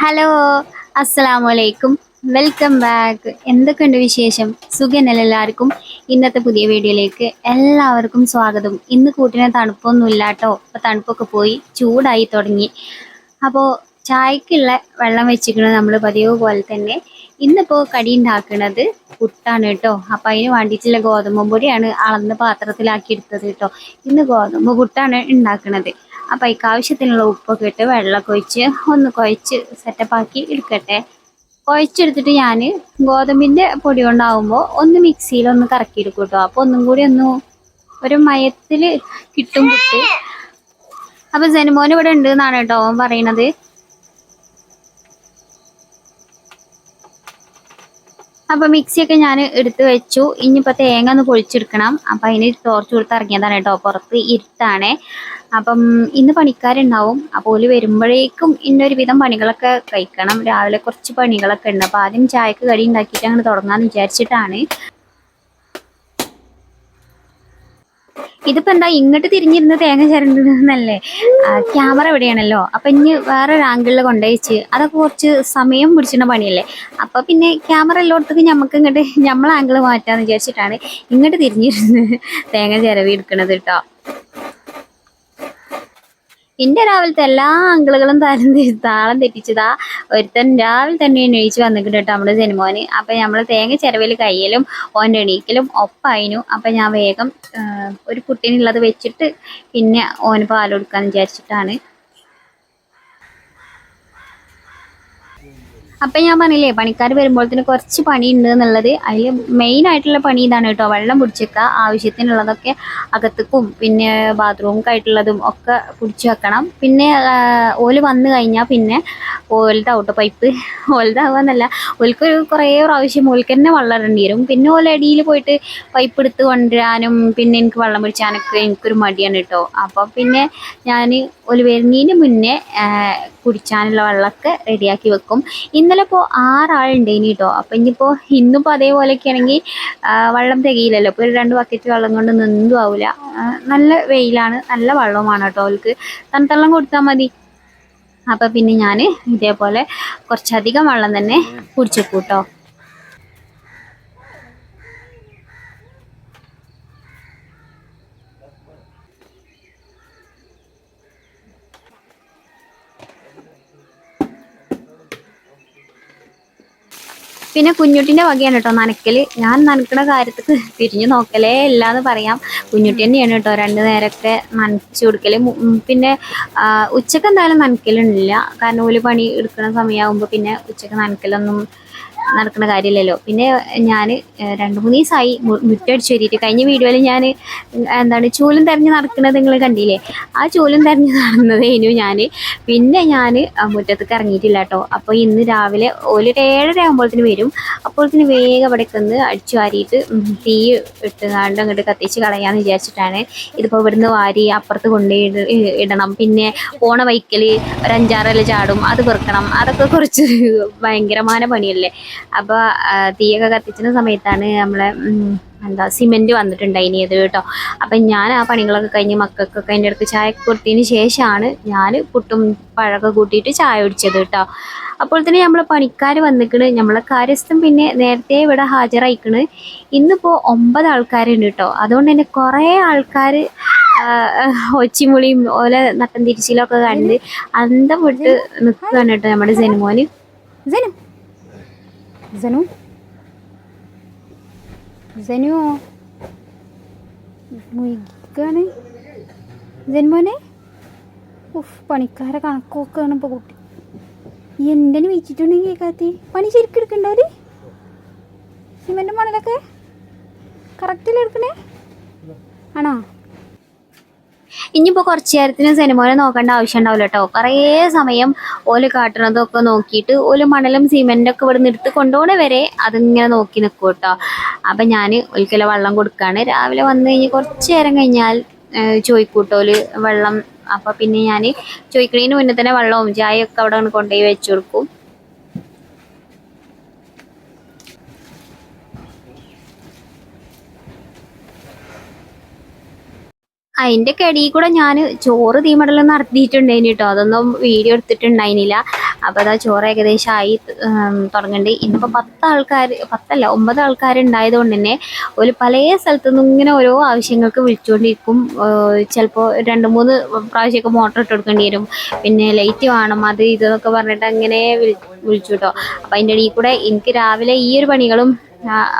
Hello അസ്സലാമു അലൈക്കും welcome back എന്തൊക്കെയുണ്ട് വിശേഷം? സുഖനല്ല എല്ലാവർക്കും? ഇന്നത്തെ പുതിയ വീഡിയോയിലേക്ക് എല്ലാവർക്കും സ്വാഗതം. ഇന്ന് കൂട്ടിന് തണുപ്പൊന്നും ഇല്ലാട്ടോ അപ്പോൾ തണുപ്പൊക്കെ പോയി ചൂടായി തുടങ്ങി. അപ്പോൾ ചായക്കുള്ള വെള്ളം വെച്ചിരിക്കുന്നത് നമ്മൾ പതിവ് പോലെ തന്നെ ഇന്നിപ്പോൾ കടി ഉണ്ടാക്കുന്നത് പുട്ടാണ് കേട്ടോ. അപ്പം അതിന് വേണ്ടിയിട്ടുള്ള ഗോതമ്പ് പൊടിയാണ് അളന്ന് പാത്രത്തിലാക്കി എടുത്തത് കേട്ടോ. ഇന്ന് ഗോതമ്പ് പുട്ടാണ് ഉണ്ടാക്കുന്നത്. അപ്പം അതിക്ക് ആവശ്യത്തിനുള്ള ഉപ്പൊക്കെ ഇട്ട് വെള്ളമൊക്കെ ഒഴിച്ച് ഒന്ന് കുഴച്ച് സെറ്റപ്പാക്കി എടുക്കട്ടെ. കുഴച്ചെടുത്തിട്ട് ഞാൻ ഗോതമ്പിന്റെ പൊടി കൊണ്ടാവുമ്പോൾ ഒന്ന് മിക്സിയിൽ ഒന്ന് കറക്കിയെടുക്കും കേട്ടോ. അപ്പോൾ ഒന്നും കൂടി ഒന്ന് ഒരു മയത്തിൽ കിട്ടും പുട്ട്. അപ്പം ജനുമോൻ ഇവിടെ ഉണ്ട് എന്നാണ് കേട്ടോ അവൻ പറയണത്. അപ്പൊ മിക്സിയൊക്കെ ഞാൻ എടുത്തു വെച്ചു. ഇനിയിപ്പോ തേങ്ങ ഒന്ന് പൊളിച്ചെടുക്കണം. അപ്പൊ അതിന് ടോർച്ച് കൊടുത്ത് ഇറങ്ങിയതാണ് കേട്ടോ പുറത്ത് ഇരുത്താണേ. അപ്പം ഇന്ന് പണിക്കാരുണ്ടാവും. അപ്പോൾ ഓൽ വരുമ്പോഴേക്കും ഇന്നൊരുവിധം പണികളൊക്കെ കഴിക്കണം. രാവിലെ കുറച്ച് പണികളൊക്കെ ഉണ്ട്. അപ്പൊ ആദ്യം ചായക്ക് കടി ഉണ്ടാക്കിയിട്ട് അങ്ങനെ തുടങ്ങാന്ന് വിചാരിച്ചിട്ടാണ്. ഇതിപ്പോ എന്താ ഇങ്ങോട്ട് തിരിഞ്ഞിരുന്ന് തേങ്ങ ചിരണ്ടല്ലേ ക്യാമറ എവിടെയാണല്ലോ അപ്പൊ ഇനി വേറൊരു ആംഗിളിൽ കൊണ്ടുവച്ച് അതൊക്കെ കുറച്ച് സമയം പിടിച്ചിരുന്ന പണിയല്ലേ? അപ്പൊ പിന്നെ ക്യാമറ എല്ലായിടത്തേക്ക് നമുക്ക് ഇങ്ങോട്ട് നമ്മളെ ആംഗിൾ മാറ്റാന്ന് വിചാരിച്ചിട്ടാണ് ഇങ്ങോട്ട് തിരിഞ്ഞിരുന്ന് തേങ്ങ ചിരവി എടുക്കണത് കേട്ടോ എന്റെ രാവിലത്തെ എല്ലാ അങ്കിളുകളും താരം താളം തെറ്റിച്ചതാ. ഒരുത്തൻ രാവിലെ തന്നെ എണീച്ച് വന്നിട്ടുണ്ട് കേട്ടോ നമ്മുടെ സിനിമോന്. അപ്പൊ നമ്മൾ തേങ്ങ ചിരവിൽ കയ്യിലും ഓന്റെ എണീക്കലും ഒപ്പായിനു. അപ്പൊ ഞാൻ വേഗം ഒരു കുട്ടീനുള്ളത് വെച്ചിട്ട് പിന്നെ ഓന് പാൽ കൊടുക്കാന്ന് വിചാരിച്ചിട്ടാണ്. അപ്പൊ ഞാൻ പറഞ്ഞില്ലേ പണിക്കാർ വരുമ്പോഴത്തേന് കുറച്ച് പണി ഉണ്ട് എന്നുള്ളത്. അതിൽ മെയിൻ ആയിട്ടുള്ള പണി ഇതാണ് കേട്ടോ. വെള്ളം പിടിച്ചേക്കുക ആവശ്യത്തിനുള്ളതൊക്കെ അകത്തേക്കും പിന്നെ ബാത്റൂമൊക്കെ ഒക്കെ പിടിച്ചു വെക്കണം. പിന്നെ ഓൽ വന്നു കഴിഞ്ഞാൽ പിന്നെ ഓലത്തെ ഔട്ട് പൈപ്പ് ഓലത്തെ ആവാന്നല്ല ഓൽക്കൊരു കുറേ പ്രാവശ്യം ഓൽക്ക് തന്നെ വെള്ളം ഇടേണ്ടി വരും. പിന്നെ ഓല അടിയിൽ പോയിട്ട് പൈപ്പ് എടുത്ത് കൊണ്ടുവരാനും പിന്നെ എനിക്ക് വെള്ളം പിടിച്ചാനൊക്കെ എനിക്കൊരു മടിയാണ് കേട്ടോ. അപ്പം പിന്നെ ഞാൻ ഓൽ വരുന്നതിന് മുന്നേ കുടിച്ചാനുള്ള വെള്ളമൊക്കെ റെഡിയാക്കി വെക്കും. ഇന്നലെ ഇപ്പോൾ ആറാളുണ്ടേനി കേട്ടോ അപ്പം ഇനിയിപ്പോൾ ഇന്നിപ്പോൾ അതേപോലെയൊക്കെ ആണെങ്കിൽ വെള്ളം തികയില്ലല്ലോ. ഇപ്പോൾ ഒരു രണ്ട് ബക്കറ്റ് വെള്ളം കൊണ്ട് നിന്നും ആവില്ല നല്ല വെയിലാണ്. നല്ല വെള്ളവുമാണ് കേട്ടോ അവൾക്ക് തണുത്തള്ളം കൊടുത്താൽ മതി. അപ്പം പിന്നെ ഞാൻ ഇതേപോലെ കുറച്ചധികം വെള്ളം തന്നെ കുടിച്ചു കൂട്ടോ പിന്നെ കുഞ്ഞുട്ടിന്റെ വകയാണ് കേട്ടോ നനയ്ക്കൽ ഞാൻ നനക്കണ കാര്യത്തിൽ തിരിഞ്ഞു നോക്കലേ ഇല്ല എന്ന് പറയാം. കുഞ്ഞുട്ടി തന്നെയാണ് കേട്ടോ രണ്ട് നേരമൊക്കെ നനച്ചു കൊടുക്കൽ പിന്നെ ഉച്ചയ്ക്ക് എന്തായാലും നനയ്ക്കലുണ്ടില്ല കാരണം ഒരു പണി എടുക്കുന്ന സമയമാകുമ്പോൾ പിന്നെ ഉച്ചയ്ക്ക് നനക്കലൊന്നും നടക്കുന്ന കാര്യമില്ലല്ലോ. പിന്നെ ഞാൻ രണ്ട് മൂന്ന് ദിവസമായി മുറ്റടിച്ചു വരിയിട്ട് കഴിഞ്ഞ വീഡിയോയിൽ ഞാൻ എന്താണ് ചൂലും തെരഞ്ഞ് നടക്കുന്നത് നിങ്ങൾ കണ്ടില്ലേ? ആ ചൂലും തെരഞ്ഞ് നടന്നതേനു ഞാൻ പിന്നെ ഞാൻ മുറ്റത്തേക്ക് ഇറങ്ങിയിട്ടില്ല കേട്ടോ. അപ്പോൾ ഇന്ന് രാവിലെ ഒരു ഏഴര ആകുമ്പോഴത്തേന് വരും. അപ്പോഴത്തേന് വേഗം അവിടെ ഒന്ന് അടിച്ചു വാരിയിട്ട് തീ ഇട്ടുകാണ്ട് അങ്ങോട്ട് കത്തിച്ച് കളയാമെന്ന് വിചാരിച്ചിട്ടാണ് ഇതിപ്പോൾ ഇവിടുന്ന് വാരി അപ്പുറത്ത് കൊണ്ടുപോയി ഇടണം. പിന്നെ ഓണ വൈക്കൽ ഒരു അഞ്ചാറല ചാടും. അത് വെറുക്കണം അതൊക്കെ കുറച്ച് ഭയങ്കരമായ പണിയല്ലേ? അപ്പോൾ തീയൊക്കെ കത്തിച്ചിരുന്ന സമയത്താണ് നമ്മളെ എന്താ സിമെന്റ് വന്നിട്ടുണ്ടായിനിയത് കേട്ടോ. അപ്പം ഞാൻ ആ പണികളൊക്കെ കഴിഞ്ഞ് മക്കൾക്കൊക്കെ അതിന്റെ അടുത്ത് ചായ കൊടുത്തതിന് ശേഷമാണ് ഞാൻ പുട്ടും പഴമൊക്കെ കൂട്ടിയിട്ട് ചായ കുടിച്ചത് കേട്ടോ. അപ്പോൾ തന്നെ നമ്മളെ പണിക്കാർ വന്നിക്കണ് നമ്മളെ കാര്യസ്ഥം പിന്നെ നേരത്തെ ഇവിടെ ഹാജരായിക്കണ്. ഇന്നിപ്പോൾ ഒമ്പത് ആൾക്കാരുണ്ട് കേട്ടോ. അതുകൊണ്ട് തന്നെ കുറേ ആൾക്കാർ ഒച്ചിമുളിയും ഓലെ നട്ടം തിരിച്ചിലൊക്കെ കണ്ട് അന്തം വിട്ട് നിൽക്കുകയാണ് കേട്ടോ നമ്മുടെ ജനുമോന് ജനു ജനു ജനു മുയിക്കാണ് ജന്മോനെ ഉഫ് പണിക്കാരെ കണക്കൊക്കെയാണ് ഇപ്പോൾ കുട്ടി. എന്തിനു വെച്ചിട്ടുണ്ടെങ്കിൽ കേൾക്കാത്തി പണി ശരിക്കും എടുക്കണ്ടോ അവർ സിമെന്റ് മണലൊക്കെ? കറക്റ്റിൽ എടുക്കണേ? ആണോ? ഇനിയിപ്പോൾ കുറച്ച് നേരത്തിന് സിനിമ നോക്കേണ്ട ആവശ്യം ഉണ്ടാവില്ല കേട്ടോ. കുറേ സമയം ഓൽ കാട്ടുന്നതൊക്കെ നോക്കിയിട്ട് ഓൽ മണലും സിമെന്റും ഒക്കെ ഇവിടെ നിന്ന് എടുത്ത് കൊണ്ടുപോകണ വരെ അതിങ്ങനെ നോക്കി നിൽക്കും കേട്ടോ. അപ്പം ഞാൻ ഒരിക്കലും വെള്ളം കൊടുക്കുകയാണ് രാവിലെ വന്നു കഴിഞ്ഞ് കുറച്ച് നേരം കഴിഞ്ഞാൽ ചോദിക്കൂട്ടോൽ വെള്ളം. അപ്പം പിന്നെ ഞാൻ ചോദിക്കുന്നതിന് മുന്നേ തന്നെ വെള്ളവും ചായയൊക്കെ അവിടെ കൊണ്ടുപോയി വെച്ചു കൊടുക്കും. അതിന്റെ കടിയിൽ കൂടെ ഞാൻ ചോറ് തീമടൽ നടത്തിയിട്ടുണ്ടായിന് കേട്ടോ അതൊന്നും വീഡിയോ എടുത്തിട്ടുണ്ടായിരുന്നില്ല അപ്പോൾ അതാ ചോറ് ഏകദേശം ആയി തുടങ്ങുന്നുണ്ട് ഇന്നിപ്പോ പത്ത് ആൾക്കാർ പത്തല്ല ഒമ്പത് ആൾക്കാരുണ്ടായത് കൊണ്ട് തന്നെ ഒരു പല സ്ഥലത്തു നിന്നും ഇങ്ങനെ ഓരോ ആവശ്യങ്ങൾക്ക് വിളിച്ചുകൊണ്ടിരിക്കും ചിലപ്പോൾ രണ്ട് മൂന്ന് പ്രാവശ്യമൊക്കെ മോട്ടർ ഇട്ട് കൊടുക്കേണ്ടി വരും. പിന്നെ ലൈറ്റ് വേണം അത് ഇതെന്നൊക്കെ പറഞ്ഞിട്ട് അങ്ങനെ വിളിച്ചു കേട്ടോ അപ്പോൾ അതിന്റെ ഇടയിൽ കൂടെ എനിക്ക് രാവിലെ ഈ ഒരു പണികളും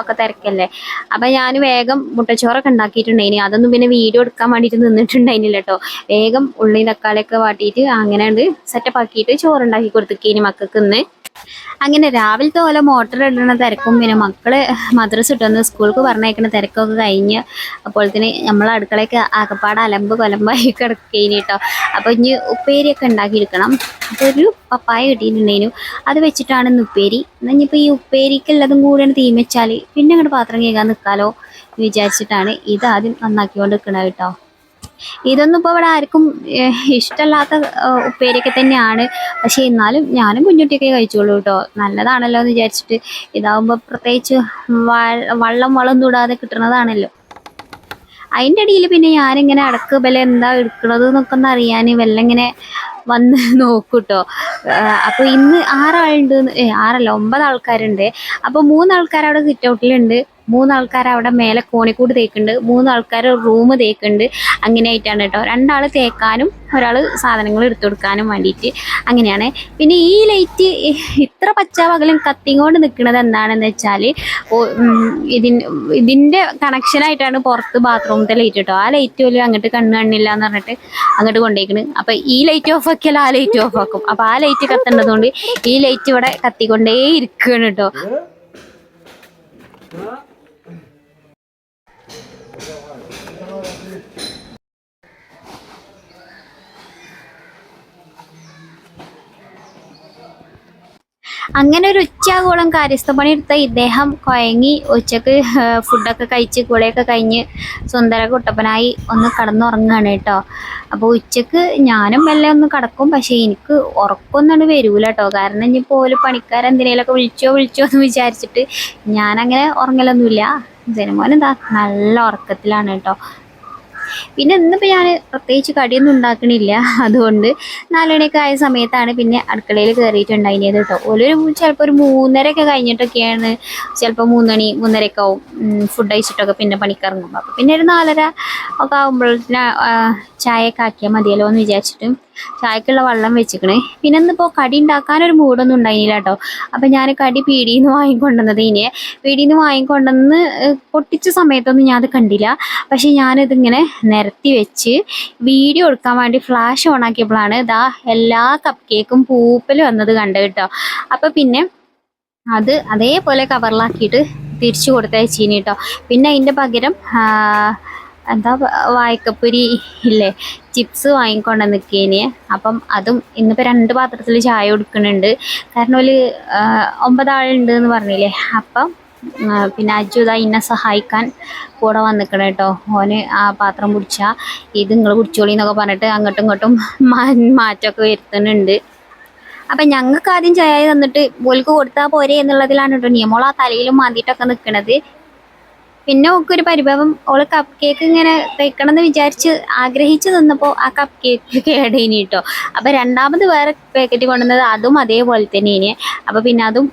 ഒക്കെ തിരക്കല്ലേ? അപ്പൊ ഞാൻ വേഗം മുട്ടച്ചോറൊക്കെ ഉണ്ടാക്കിയിട്ടുണ്ടായിനി അതൊന്നും പിന്നെ വീഡിയോ എടുക്കാൻ വേണ്ടിയിട്ട് നിന്നിട്ടുണ്ടായിരുന്നില്ല കേട്ടോ. വേഗം ഉള്ളി തക്കാളിയൊക്കെ വാട്ടിയിട്ട് അങ്ങനെ ഉണ്ട് സെറ്റപ്പ് ആക്കിയിട്ട് ചോറുണ്ടാക്കി കൊടുത്തേക്കേനി മക്കൾക്ക് ഇന്ന് അങ്ങനെ രാവിലത്തെ പോലെ മോട്ടർ ഇടുന്ന തിരക്കും പിന്നെ മക്കൾ മദ്രസ ഇട്ടുവന്ന് സ്കൂൾക്ക് പറഞ്ഞേക്കുന്ന തിരക്കൊക്കെ കഴിഞ്ഞ് അപ്പോൾ തന്നെ നമ്മൾ അടുക്കളയ്ക്ക് ആകപ്പാട് അലമ്പ് കൊലമ്പായി കിടക്കേനി കേട്ടോ അപ്പോൾ ഇനി ഉപ്പേരിയൊക്കെ ഉണ്ടാക്കിയെടുക്കണം. അപ്പോൾ ഒരു പപ്പായ കിട്ടിയിട്ടുണ്ടേനു അത് വെച്ചിട്ടാണ് ഇന്ന് ഉപ്പേരി. എന്നാൽ ഇനിയിപ്പോൾ ഈ ഉപ്പേരിക്കുള്ളതും കൂടെയാണ് തീ വെച്ചാൽ പിന്നെ അങ്ങോട്ട് പാത്രം കേൾക്കാൻ നിൽക്കാലോ എന്ന് വിചാരിച്ചിട്ടാണ് ഇത് ആദ്യം നന്നാക്കിക്കൊണ്ട് നിൽക്കണത് കേട്ടോ ഇതൊന്നും ഇപ്പോൾ ഇവിടെ ആർക്കും ഇഷ്ടമല്ലാത്ത ഉപ്പേരിയൊക്കെ തന്നെയാണ്. പക്ഷേ എന്നാലും ഞാനും കുഞ്ഞുട്ടിയൊക്കെ കഴിച്ചോളൂ കേട്ടോ. നല്ലതാണല്ലോ എന്ന് വിചാരിച്ചിട്ട് ഇതാവുമ്പോൾ പ്രത്യേകിച്ച് വള്ളം വളം തൊടാതെ കിട്ടുന്നതാണല്ലോ അതിന്റെ ഇടയിൽ പിന്നെ ഞാനിങ്ങനെ അടക്ക് ബല എന്താ എടുക്കണത് എന്നൊക്കെ ഒന്ന് അറിയാൻ വല്ല ഇങ്ങനെ വന്ന് നോക്കൂട്ടോ അപ്പോൾ ഇന്ന് ആറാളുണ്ട് ഏ ആറല്ല ഒമ്പത് ആൾക്കാരുണ്ട് അപ്പോൾ മൂന്നാൾക്കാർ അവിടെ സിറ്റ് ഔട്ടിലുണ്ട് മൂന്നാൾക്കാർ അവിടെ മേലെ കോണിക്കൂട് തേക്കുന്നുണ്ട്. മൂന്നാൾക്കാർ റൂം തേക്കുന്നുണ്ട്. അങ്ങനെ ആയിട്ടാണ് കേട്ടോ. രണ്ടാൾ തേക്കാനും ഒരാൾ സാധനങ്ങൾ എടുത്തു കൊടുക്കാനും വേണ്ടിയിട്ട് അങ്ങനെയാണ്. പിന്നെ ഈ ലൈറ്റ് ഇത്ര പച്ചപകലും കത്തിങ്ങോണ്ട് നിൽക്കുന്നത് എന്താണെന്ന് വെച്ചാൽ ഇതിൻ ഇതിന്റെ കണക്ഷനായിട്ടാണ് പുറത്ത് ബാത്റൂമിലത്തെ ലൈറ്റ് കേട്ടോ. ആ ലൈറ്റ് പോലും അങ്ങോട്ട് കണ്ണ് കണ്ണില്ല എന്ന് പറഞ്ഞിട്ട് അങ്ങോട്ട് കൊണ്ടേക്കണ്. അപ്പം ഈ ലൈറ്റ് ഓഫ് ആക്കിയാൽ ആ ലൈറ്റ് ഓഫ് ആക്കും. അപ്പം ആ ലൈറ്റ് കത്തേണ്ടതുകൊണ്ട് ഈ ലൈറ്റ് ഇവിടെ കത്തിക്കൊണ്ടേ ഇരിക്കുകയാണ് കേട്ടോ അങ്ങനെ ഒരു ഉച്ചയാകോളം കാര്യസ്ഥ പണിയെടുത്ത ഇദ്ദേഹം കുഴങ്ങി ഉച്ചയ്ക്ക് ഫുഡൊക്കെ കഴിച്ച് കുളിയൊക്കെ കഴിഞ്ഞ് സുന്ദര കുട്ടപ്പനായി ഒന്ന് കടന്നുറങ്ങുകയാണ് കേട്ടോ. അപ്പോൾ ഉച്ചയ്ക്ക് ഞാനും മെല്ലെ ഒന്ന് കിടക്കും. പക്ഷേ എനിക്ക് ഉറക്കമൊന്നും വരൂല കേട്ടോ. കാരണം ഇനി പോലെ പണിക്കാരെന്തിനേലൊക്കെ വിളിച്ചോ വിളിച്ചോ എന്ന് വിചാരിച്ചിട്ട് ഞാനങ്ങനെ ഉറങ്ങലൊന്നുമില്ല. ജനമോൻ എന്താ നല്ല ഉറക്കത്തിലാണ് കേട്ടോ. പിന്നെ ഇന്നിപ്പോൾ ഞാൻ പ്രത്യേകിച്ച് കടിയൊന്നും ഉണ്ടാക്കണില്ല. അതുകൊണ്ട് നാലുമണിയൊക്കെ ആയ സമയത്താണ് പിന്നെ അടുക്കളയിൽ കയറിയിട്ടുണ്ടായിരുന്നത് കേട്ടോ. ഒരു ചിലപ്പോൾ ഒരു മൂന്നരയൊക്കെ കഴിഞ്ഞിട്ടൊക്കെയാണ് ചിലപ്പോൾ മൂന്നണി മൂന്നരയൊക്കെ ആവും. ഫുഡ് കഴിച്ചിട്ടൊക്കെ പിന്നെ പണിക്കിറങ്ങും അപ്പോൾ പിന്നെ ഒരു നാലര ഒക്കെ ആകുമ്പോഴത്തേന് ചായയൊക്കെ ആക്കിയാൽ മതിയല്ലോ എന്ന് വിചാരിച്ചിട്ട് ചായക്കുള്ള വെള്ളം വെച്ചിക്കണേ. പിന്നെ ഇന്നിപ്പോൾ കടി ഉണ്ടാക്കാനൊരു മൂടൊന്നും ഉണ്ടായില്ല കേട്ടോ അപ്പം ഞാൻ കടി പീടിയിൽ നിന്ന് വാങ്ങിക്കൊണ്ടുവന്നത് ഇനിയെ. പീടിയിൽ നിന്ന് വാങ്ങിക്കൊണ്ടുവന്ന് പൊട്ടിച്ച സമയത്തൊന്നും ഞാനത് കണ്ടില്ല. പക്ഷേ ഞാനിതിങ്ങനെ നിരത്തി വെച്ച് വീഡിയോ എടുക്കാൻ വേണ്ടി ഫ്ലാഷ് ഓൺ ആക്കിയപ്പോഴാണ് ഇതാ എല്ലാ കപ്പ് കേക്കും പൂപ്പൽ വന്നത് കണ്ടത് കേട്ടോ അപ്പം പിന്നെ അത് അതേപോലെ കവറിലാക്കിയിട്ട് തിരിച്ചു കൊടുത്തയച്ചീനി കേട്ടോ പിന്നെ അതിന്റെ പകരം എന്താ വായക്കപ്പൊരി ഇല്ലേ? ചിപ്സ് വാങ്ങിക്കൊണ്ട് നിൽക്കേനെ അപ്പം അതും ഇന്നിപ്പോൾ രണ്ട് പാത്രത്തിൽ ചായ കൊടുക്കുന്നുണ്ട്. കാരണം ഒരു ഒമ്പതാളുണ്ട് എന്ന് പറഞ്ഞില്ലേ? അപ്പം പിന്നെ അജു ഇതാ സഹായിക്കാൻ കൂടെ വന്നിക്കണം കേട്ടോ. ഓന് ആ പാത്രം കുടിച്ചാൽ ഇത് നിങ്ങൾ കുടിച്ചോളി എന്നൊക്കെ പറഞ്ഞിട്ട് അങ്ങോട്ടും ഇങ്ങോട്ടും മാറ്റമൊക്കെ വരുത്തുന്നുണ്ട്. അപ്പം ഞങ്ങൾക്ക് ആദ്യം ചായ തന്നിട്ട് ഓൽക്ക് കൊടുത്താൽ പോരെ എന്നുള്ളതിലാണ് കേട്ടോ നിയമോൾ ആ തലയിലും മാന്തിയിട്ടൊക്കെ നിൽക്കണത് പിന്നെ ഒരു പരിഭവം. ഓൾ കപ്പ് കേക്ക് ഇങ്ങനെ കഴിക്കണം എന്ന് വിചാരിച്ച് ആഗ്രഹിച്ചു നിന്നപ്പോൾ ആ കപ്പ് കേക്ക് കേടേനി കേട്ടോ അപ്പോൾ രണ്ടാമത് വേറെ പാക്കറ്റ് കൊണ്ടുവന്നത് അതും അതേപോലെ തന്നെ ഇനി അപ്പോൾ പിന്നെ അതും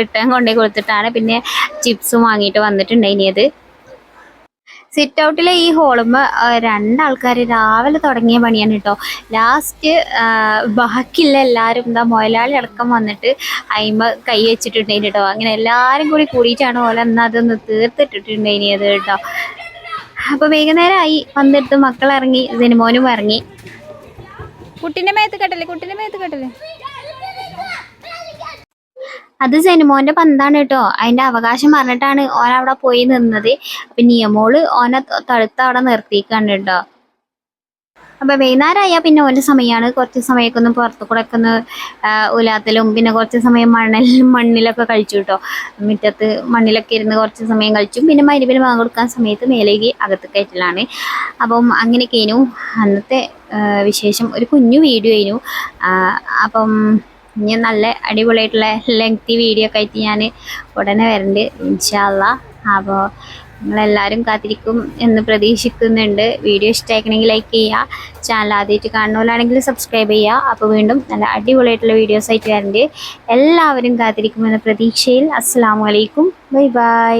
റിട്ടേൺ കൊണ്ടുപോയി കൊടുത്തിട്ടാണ് പിന്നെ ചിപ്സും വാങ്ങിയിട്ട് വന്നിട്ടുണ്ടായിനിയത് സിറ്റ് ഔട്ടിലെ ഈ ഹോളുമ്പോൾ രണ്ടാൾക്കാർ രാവിലെ തുടങ്ങിയ പണിയാണ് കേട്ടോ ലാസ്റ്റ് ബാക്കിയുള്ള എല്ലാവരും എന്താ മുതലാളി അടക്കം വന്നിട്ട് അയിമ കൈ വെച്ചിട്ടുണ്ടായിന് കേട്ടോ അങ്ങനെ എല്ലാവരും കൂടി കൂടിയിട്ടാണ് ഓല എന്നാൽ അതൊന്ന് തീർത്തിട്ടിട്ടുണ്ടായിനിയത് കേട്ടോ അപ്പൊ വൈകുന്നേരമായി പന്തെടുത്ത് മക്കൾ ഇറങ്ങി സിനിമോനും ഇറങ്ങി കുട്ടീന്റെ മേത്ത് കെട്ടല്ലേ കുട്ടീന്റെ മേത്ത് കെട്ടല്ലേ അത് സെനിമോന്റെ പന്താണ് കേട്ടോ. അതിന്റെ അവകാശം പറഞ്ഞിട്ടാണ് ഓൻ അവിടെ പോയി നിന്നത്. അപ്പൊ നിയമോൾ ഓനെ തടുത്ത് അവിടെ നിർത്തിക്കാണ് കേട്ടോ. അപ്പൊ വൈകുന്നേരമായാൽ പിന്നെ ഓന്റെ സമയമാണ് കുറച്ച് സമയമൊക്കെ ഒന്ന് പുറത്തു കൂടെ ഒക്കെ ഒന്ന് ഉലാത്തലും പിന്നെ കുറച്ച് സമയം മണ്ണൽ മണ്ണിലൊക്കെ കഴിച്ചു കേട്ടോ. മുറ്റത്ത് മണ്ണിലൊക്കെ ഇരുന്ന് കുറച്ച് സമയം കഴിച്ചു. പിന്നെ മരുവിന് വാങ്ങി കൊടുക്കാൻ സമയത്ത് മേലേക്ക് അകത്ത് കയറ്റലാണ്. അപ്പം അങ്ങനെയൊക്കെയായിരുന്നു അന്നത്തെ ആ, വിശേഷം. ഒരു കുഞ്ഞു വീഡിയോ ആയിരുന്നു. അപ്പം ഇനി നല്ല അടിപൊളിയായിട്ടുള്ള ലെങ്തി വീഡിയോ ഒക്കെ ആയിട്ട് ഞാൻ ഉടനെ വരുന്നുണ്ട് ഇൻഷാല്ല അപ്പോൾ നിങ്ങളെല്ലാവരും കാത്തിരിക്കും എന്ന് പ്രതീക്ഷിക്കുന്നുണ്ട്. വീഡിയോ ഇഷ്ടമാക്കണമെങ്കിൽ ലൈക്ക് ചെയ്യുക. ചാനൽ ആദ്യമായിട്ട് കാണുന്നവരാണെങ്കിൽ സബ്സ്ക്രൈബ് ചെയ്യുക. അപ്പോൾ വീണ്ടും നല്ല അടിപൊളിയായിട്ടുള്ള വീഡിയോസ് ആയിട്ട് വരണ്ട്. എല്ലാവരും കാത്തിരിക്കുമെന്ന പ്രതീക്ഷയിൽ. അസ്സാം വലൈക്കും ബൈ ബൈ.